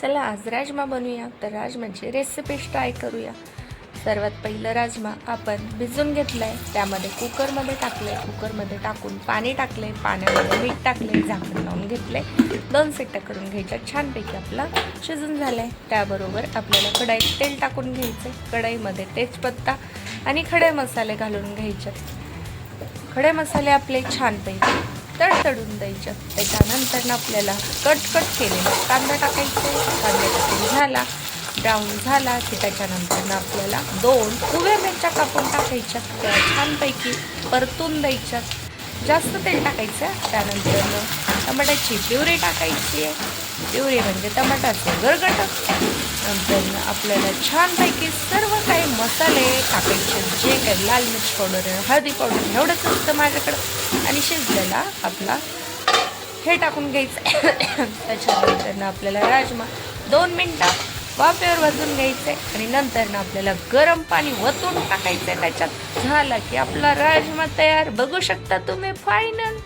चला आज राजमा बनवूया तर राजमाची रेसिपी ट्राय करूया. सर्वात पहिलं राजमा आपण भिजून घेतलंय. त्यामध्ये कुकरमध्ये टाकलंय. कुकरमध्ये टाकून पाणी टाकले पाण्यामध्ये मीठ टाकले झाकण लावून घेतले दोन सिट्ट्या करून घ्यायच्या. छानपैकी आपला शिजून झालाय. त्याबरोबर आपल्याला कढाईत तेल टाकून घ्यायचंय. कढईमध्ये तेजपत्ता आणि खडे मसाले घालून घ्यायचे. खडे मसाले आपले छानपैकी. तडतडून द्यायचं त्याच्यानंतर आपल्याला कट कट केलेला कांदा टाकायचे. कांदा टाकून झाला. ब्राऊन झाला की त्याच्यानंतर आपल्याला दोन उभ्या मिरच्या कापून टाकायच्या. त्या छानपैकी परतून द्यायच्या. जास्त तेल टाकायचं. त्यानंतर टमाट्याची प्युरी टाकायची. आहे प्युरी म्हणजे टमाटाचं गरगट. नंतर आपल्याला छानपैकी सर्व मसाले टाकायचे जे काही लाल मिरच पावडर हळदी पावडर एवढंच असतं माझ्याकडं. आणि शिजलेला आपला हे टाकून घ्यायचं त्याच्यानंतर त्याच्यानंतरनं आपल्याला राजमा दोन मिनटं वाफेवर भाजून घ्यायचं आहे आणि नंतर ना आपल्याला गरम पाणी वतून टाकायचं आहे त्याच्यात. झाला की आपला राजमा तयार. बघू शकता तुम्ही फायनल